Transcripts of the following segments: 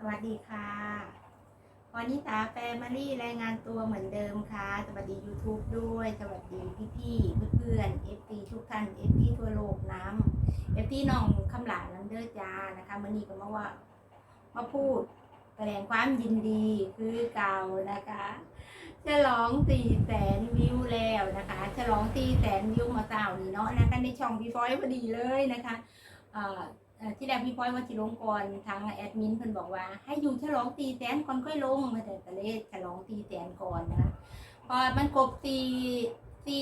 สวัสดีค่ะวันนี้ตาแฟมารี่รายงานตัวเหมือนเดิมค่ะ สวัสดี YouTube ด้วย สวัสดีพี่ๆเพื่อนๆ FP ทุกท่าน FP ทั่วโลกน้ำ FP น้องคำหลานน้ำเด้อจ้านะคะมื่อนี้ก็มาว่า มาพูดแสดงความยินดีคือเก่านะคะฉลองสี่แสนวิวแล้วนะคะฉลองสี่แสนวิวมาเต่านี่เนาะนะคะในช่องพี่ฟอยพอดีเลยนะคะ เอ่อที่แรกพี่พ้อยว่าจิลงก่อนทางแอดมินเพิ่นบอกว่า ให้อยู่ฉลองตีแสนก่อนค่อยลงมาแต่ตะเลฉลองตีแสนก่อนนะพอมันครบตีตี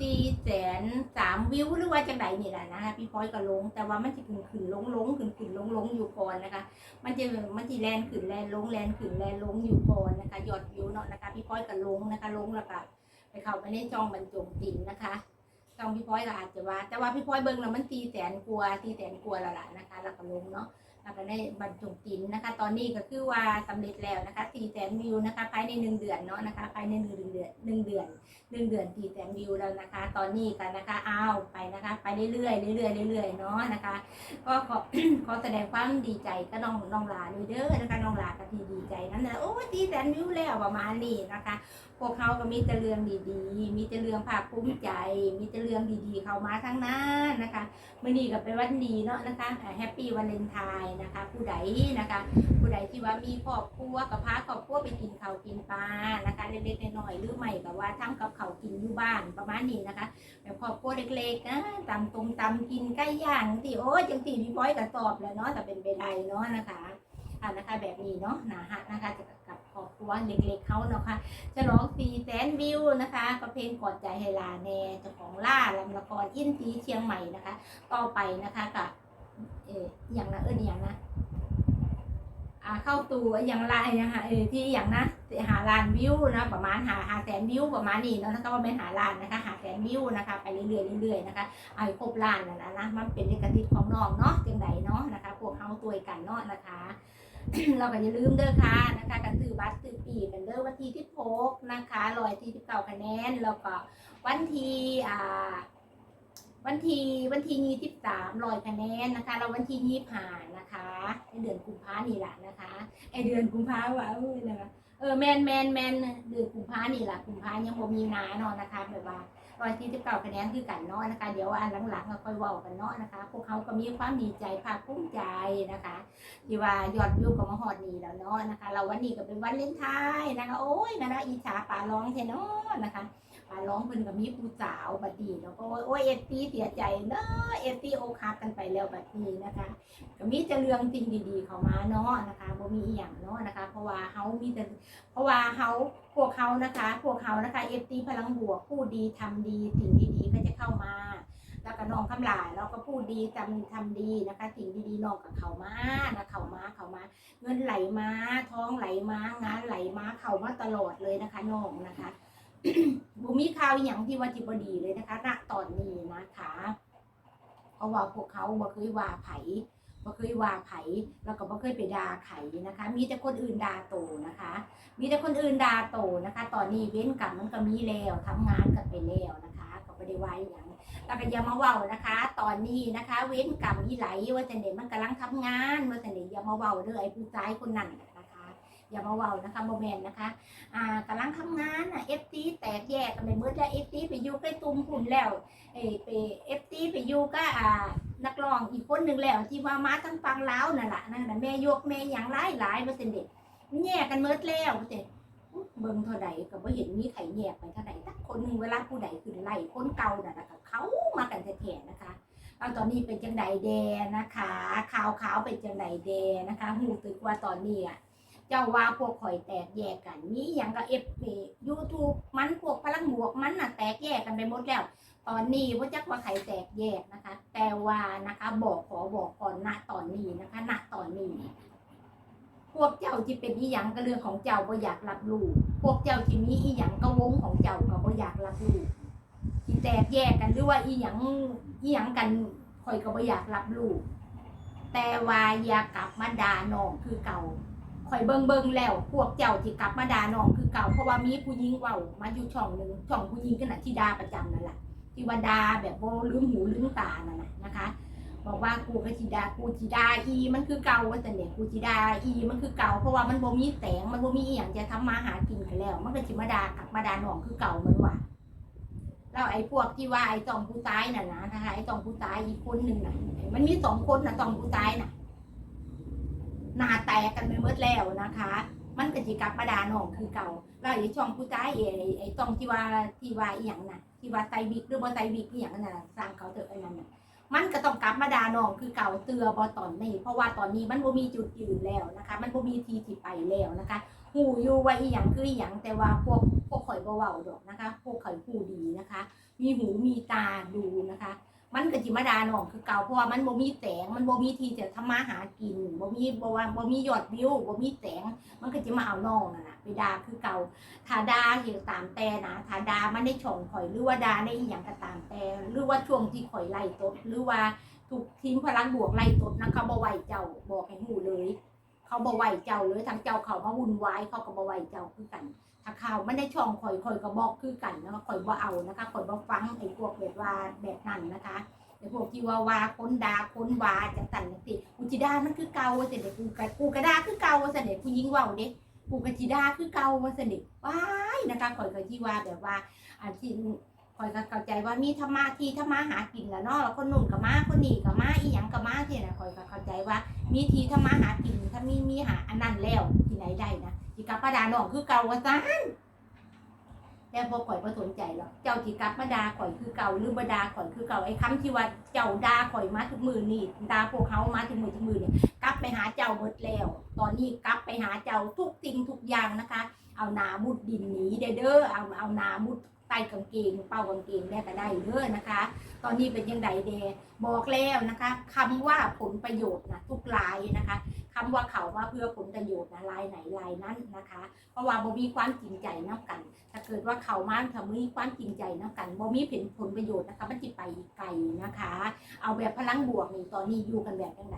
ตีแสนสามวิวหรือว่าจังไดนี่แหละนะคะพี่พ้อยก็ลง แต่ว่ามันจะขึ้นขึ้นลงลงขึ้นขึ้นลงลงอยู่ก่อนนะคะ มันจะมันจะแลนขึ้นแลนลงแลนขึ้นแลนลงอยู่ก่อนนะคะยอดวิวเนาะนะคะพี่พ้อยก็ลงนะคะ ลงแล้วก็ไปเข้าไปในจองบรรจงติ่นนะคะ จองพี่พ้อยก็อาจจะว่า แต่ว่าพี่พ้อยเบิ่งแล้วมันตีแสนกลัวาตีแสนกลัวาและล่ะนะคะแล้วก็ลงเนาะ แล้วก็ได้บรรจุกินนะคะ ตอนนี้ก็คือว่าสำเร็จแล้วนะคะสี่แสนวิวนะคะ ภายในหนึ่งเดือนเนาะนะคะ ภายในหนึ่งเดือนหนึ่งเดือนหนึ่งเดือนสี่แสนวิวแล้วนะคะ ตอนนี้กันนะคะอ้าวไปนะคะ ไปเรื่อยๆเรื่อยๆเรื่อยๆเนาะนะคะ ก็ขอขอแสดงความดีใจก็น้องน้องลาด้วยเด้อนะคะน้องลาก็ทีดีใจนั่นแหละโอ้ยตีแสนวิวแล้วประมาณนี้นะคะ พวกเขาก็มีแต่เรื่องดีๆ มีแต่เรื่องภาคภูมิใจ มีแต่เรื่องดีๆ เข้ามาทั้งนั้นนะคะเมื่อนี้ก็เป็นวันดีเนาะนะคะแฮปปี้วันเลนไทน์นะคะ ผู้ใดนะคะ ผู้ใดที่ว่ามีครอบครัวกับพาครอบครัวไปกินข้าวกินปลานะคะเล็กๆน้อยๆหรือไม่ก็ว่าทำกับเขาวกินอยู่บ้านประมาณนี้นะคะแบบครอบครัวเล็กๆนะตำตรงตำกินไก่ย่างทีโอ้ยจังตีพี่พ้อยก็ตอบแล้วเนาะแต่เป็นไปได้เนาะนะคะอ่านะคะแบบนี้เนาะนะฮะนะคะกับครอบครัวเล็กๆเขาเนาะค่ะฉลองสี่แสนวิวนะคะก็เพลงกอดใจให้ลาแน่เจ้าของล่าลำละครอินซีเชียงใหม่นะคะ ต่อไปนะคะกับ เอออย่างนะเอออย่างนะอ่าเข้าตัวอย่างไรนะคะเออที่อย่างนะหาลานวิวนะประมาณหาหาแสนวิวประมาณนี้เนาะนะคะว่าเป็นหาลานนะคะหาแสนวิวนะคะไปเรื่อยๆเรื่อยๆนะคะเอาให้ครบลานนั่นนะนะมันเป็นเอกสิทธิ์ของน้องเนาะจังไดเนาะนะคะพวกเขาตัวกันเนาะนะคะเราก็อย่าลืมเด้อค่ะนะคะการซื้อบัตรซื้อปีกันเด้อวันที่ที่พกนะคะร้อยที่สิบเก้าคะแนนแล้วก็วันที่อ่า วันทีวันทียี่สิบสามร้อยคะแนนนะคะแล้ววันทียี่สิบห้านนะคะในเดือนกุมภานี่แหละนะคะไอเดือนกุมภาว่าเออนะคะเออแมนแมนแมนเดือนกุมภานี่แหละกุมภายังบ่มีนาเนาะนะคะแบบว่าร้อยที่สิบเก้าคะแนนคือกันเนาะนะคะเดี๋ยวอันหลังๆก็ค่อยว้ากันเนาะนะคะ พวกเขาก็มีความดีใจภาคภูมิใจนะคะที่ว่ายอดวิวก็มาฮอดนี่แล้วเนาะนะคะ เราวันนี้ก็เป็นวันเล่นไทายนะคะ โอ้ยนะคะอิจฉาป่าร้องเทเนาะนะคะ ป่าร้องเพิ่นก็มีผู้สาวบัดนี้แล้วก็โอ้ยเอฟซีเสียใจเนาะเอฟซีโอคักกันไปแล้วบัดนี้นะคะก็มีแต่เรื่องสิ่งดีๆเข้ามาเนาะนะคะบ่มีอีหยังเนาะนะคะ เพราะว่าเฮามีแต่เพราะว่าเฮาพวกเขานะคะ พวกเขานะคะเอฟซีพลังบวกพูดดีทำดีสิ่งดีๆก็จะเข้ามา แล้วก็น้องคำหลายเราก็พูดดีทำทำดีนะคะสิ่งดีๆน้องกับเขามานะเขามาเขามา เงินไหลมาท้องไหลมางานไหลมาเขามาตลอดเลยนะคะน้องนะคะ บุมีข่าวอย่างที่ว่าจิบดีเลยนะคะ ณ ตอนนี้นะคะ เพราะว่าพวกเขาบ่เคยว่าไผบ่เคยว่าไผแล้วก็บ่เคยไปด่าไผนะคะ มีแต่คนอื่นด่าโตนะคะ มีแต่คนอื่นด่าโตนะคะ ตอนนี้เว้นกรรมมันก็มีแล้วทำงานกันไปแล้วนะคะก็ไม่ได้ว่าอย่างแล้วก็อย่ามาเว้านะคะ ตอนนี้นะคะ เว้นกรรมอีไหลว่าจังเด็มันกำลังทำงานว่าจังเด็อย่ามาเว้าเด้อไอ้ผู้ชายคนนั้น อย่ามาเว้านะคะโมเมนนะคะอ่ากำลังทำงานอะเอฟซีแตกแยกกันไปเมื่อแล้วเอฟซีไปอยู่ใกล้ตุ่มหุ่นแล้วเอไปเอฟซีไปอยู่ก็อ่านักร้องอีกคนหนึ่งแล้วที่ว่ามาทั้งฟังลาวนั่นแหละนั่นแหละแม่ยกแม่อย่างหลายหลาเปอร์เซ็นต์เด็ดแยกกันเมื่อแล้วเปอร์เซ็นต์เบิ่งเท่าใดก็บ่เห็นมีไข่แยกไปเท่าใดสักคนหนึ่งเวลาผู้ใดขึ้นไล่คนเก่าน่ะนะคะเขามากันแท้ๆนะคะเอาตอนนี้เป็นจังใดแดนะคะขาวขาวเป็นจังใดแดนะคะหูตึกว่าตอนนี้อะ เจ้าว่าพวกข่อยแตกแยกกันมีอย่างกับเอฟเยูทูบมันพวกพลังบวกมันน่ะแตกแยกกันไปหมดแล้ว ตอนนี้ว่าจักว่าใครแตกแยกนะคะ แต่ว่านะคะบอกขอบอกก่อนณตอนนี้นะคะณตอนนี้พวกเจ้าที่เป็นอีหยังก็เรื่องของเจ้าก็อยากรับรู้พวกเจ้าที่มีอีหยังก็วงของเจ้าก็บ่อยากรับรู้ที่แตกแยกกันหรือว่าอีหยังอีหยังกันข่อยก็บ่อยากรับรู้แต่ว่าอย่ากลับมาด่าน้องคือเก่า ข่อยเบิงเบิงแล้ว พวกเจ้าที่กลับมาด่าน้องคือเก่าเพราะว่ามีผู้หญิงเว้ามาอยู่ช่องหนึ่งช่องผู้หญิงกันน่ะที่ด่าประจำนั่นแหละที่ว่าด่าแบบบ่ลืมหูลืมตานั่นน่ะนะคะบอกว่ากูก็จิดากูจิดาอีมันคือเก่าว่าแต่เนี่ยกูจิดาอีมันคือเก่าเพราะว่ามันบ่มีแสงมันบ่มีอหย่างจะทำมาหากินกันแล้ว มันก็จิมาดากับมาดาหนองคือเก่ามันว่าแล้วไอ้พวกที่ว่าไอ้จองผู้ตายน่ะนะนะคะไอ้จองผู้ตายอีกคนหนึ่งน่ะมันมีสองคนน่ะจองผู้ตายน่ะ หน้าแตกกันไปหมดแล้วนะคะ มันก็จิกลับมาดาหนองคือเก่าแล้วไอ้ช่องผู้ตายไอ้ไอ้จองที่ว่าที่ว่าอีหยังน่ะที่ว่าไตบิกหรือบ่ไตบิกอีหยังนั่นน่ะสร้างเขาเถอะไอ้นั่นน่ะมันก็ต้องกลับมาดาน้องคือเก่าเตือบอตอนนี้ เพราะว่าตอนนี้มันบ่มีจุดยืนแล้วนะคะ มันบ่มีทีที่ไปแล้วนะคะหูอยู่ว่าอีหยังคืออีหยังแต่ว่าพวกพวกข่อยบ่เว้าดอกนะคะ พวกข่อยผู้ดีนะคะ มีหูมีตาดูนะคะ มันก็จิมาดาน้องคือเก่าเพราะว่ามันบ่มีแสงมันบ่มีที่จะทำมาหากินบ่มีบ่ว่าบ่มียอดวิวบ่มีแสงมันก็จะมาเอาน้องนั่นน่ะไปดาคือเก่าถ้าดาเหตุตามแต่นะถ้าดามันได้ช่องข่อยหรือว่าดาในอีหยังก็ตามแต่หรือว่าช่วงที่ข่อยไล่ตดหรือว่าถูกทีมพลังบวกไล่ตดนะเขาบ่ไหวเจ้าบอกให้หูเลย เขาบ่ไหวเจ้าเลยทางเจ้าเขามาวุ่นวายเขาก็บ่ไหวเจ้าคือกัน ถ้าข่าวมันได้ช่องข่อยข่อยก็บอกคือกันนะคะข่อยบ่เอานะคะข่อยบ่ฟังไอ้พวกแบบว่าแบบนั้นนะคะไอ้พวกที่ว่าว่าคนดาคนวาจังสันจังซี่กูจิดามันคือเก่าว่าซั่นเด้กูก็กูก็ด่าคือเก่าว่าซั่นเด้ผู้หญิงว้าเด้กูกจิดาคือเก่าว่าสนิทว้ายนะคะข่อยก็ที่ว่าแบบว่าอันที่ข่อยก็เข้าใจว่ามีธรรมะที่ธรรมะหากินแล้วเนาะแล้วคนนุ่นกับมาคนหนีกับมาอีหยังกับมาที่นะข่อยก็เข้าใจว่ามีทีธรรมะหากิน ถ้ามีมีหาอันนั้นแล้วที่ไหนได้นะ จิกับประดาน้องคือเก่าว่าซานแต่บ่ข่อยบ่สนใจหรอกเจ้าจิกับมาดาข่อยคือเก่าหรือบ่ดาข่อยคือเก่าไอ้คำที่ว่าเจ้าด่าข่อยมาทุกมือนี่ด่าพวกเขามาทุกมือทุกมือเนี่ยกลับไปหาเจ้าหมดแล้ว ตอนนี้กลับไปหาเจ้าทุกสิ่งทุกอย่างนะคะ เอาหนามุดดินหนีเด้อเด้อเอาเอาหนามุดใต้กางเกงเป้ากางเกงได้ก็ได้เด้อนะคะ ตอนนี้เป็นยังไงเดบอกแล้วนะคะคำว่าผลประโยชน์นะทุกรายนะคะ คำว่าเขาว่าเพื่อผลประโยชน์นะลายไหนลายนั้นนะคะ เพราะว่าบ่มีความจริงใจนับกัน ถ้าเกิดว่าเขามาถ้ามีความจริงใจนับกันบ่มีผลผลประโยชน์นะคะ มันจะไปไกลนะคะ เอาแบบพลังบวกนี่ตอนนี้อยู่กันแบบยังไง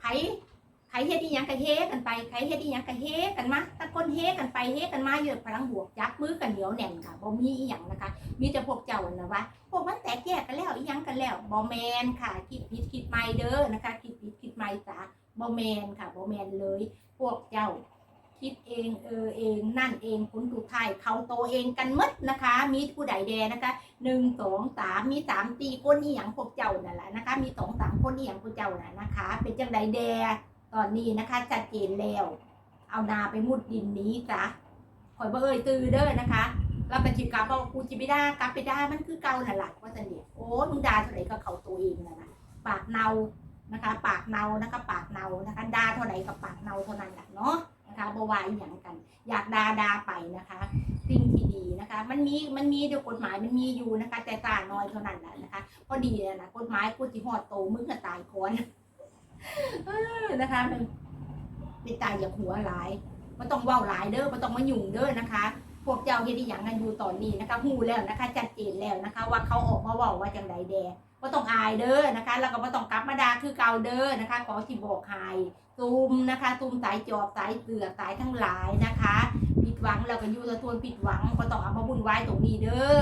ไผไผเฮ็ดอีหยังก็เฮกันไปไผเฮ็ดอีหยังก็เฮกันมาตะคนเฮกันไปเฮกันมาเยอะพลังบวกจับมือกันเหนียวแน่นค่ะบ่มีอีหยังนะคะ มีแต่พวกเจ้านะว่าพวกมันแตกแยกกันแล้วอีหยังกันแล้วบ่แมนค่ะคิดผิดคิดใหม่เด้อนะคะคิดผิดคิดใหม่จ้ะ บ่แมนค่ะบ่แมนเลย พวกเจ้าคิดเองเออเองนั่นเองผลสุดท้ายเขาโตเองกันมดนะคะ มีผู้ใดแดนะคะหนึ่งสองสามมีสามตีก้นอีหยังพวกเจ้านั่นแหละนะคะ มีสองสามคนอีหยังพวกเจ้าน่ะนะคะ เป็นจังใดแดตอนนี้นะคะชัดเจนแล้ว เอานาไปมุดดินนี้จ้ะคอยบ่เอ่ยตือเด้อนะคะแล้วก็จิกลับบอกกูจิไปด่ากลับไปได่ามันคือเก่านั่นแหละว่าสนิทโอ้มึงด่าเท่าไหร่ก็เขาตัวเองนั่นนะปากเนา นะคะ ปากเนานะคะ ปากเนานะคะด่าเท่าไหร่กับปากเนาเท่านั้นแหละเนาะนะคะบวายอย่างกัน อยากดาดาไปนะคะสิ่งที่ดีนะคะ มันมีมันมีเดี๋ยวกฎหมายมันมีอยู่นะคะ แต่ตาน้อยเท่านั้นแหละนะคะพอดีเลยนะกฎหมายกูจิหอดโตมึงก็ตายก่อนนะคะมันเป็นตายอย่าหัวหลายก็ต้องเว้าหลายเด้อก็ต้องมายุ่งเด้อนะคะ พวกเจ้าเฮ็ดอหย่างกันอยู่ตอนนี้นะคะหูแล้วนะคะชัดเจนแล้วนะคะ ว่าเขาออกมาเว่าว่าจังใดแดก็ต้องอายเด้อนะคะ แล้วก็บ่ต้องกลับมาด่าคือเก่าเด้อนะคะขอที่บอกหายซูมนะคะซูมสายจอบสายเสือสายทั้งหลายนะคะ ผิดหวังแล้วก็อยู่ตะทวนผิดหวังก็ต้องเอามาบุญไว้ตรงนี้เด้อ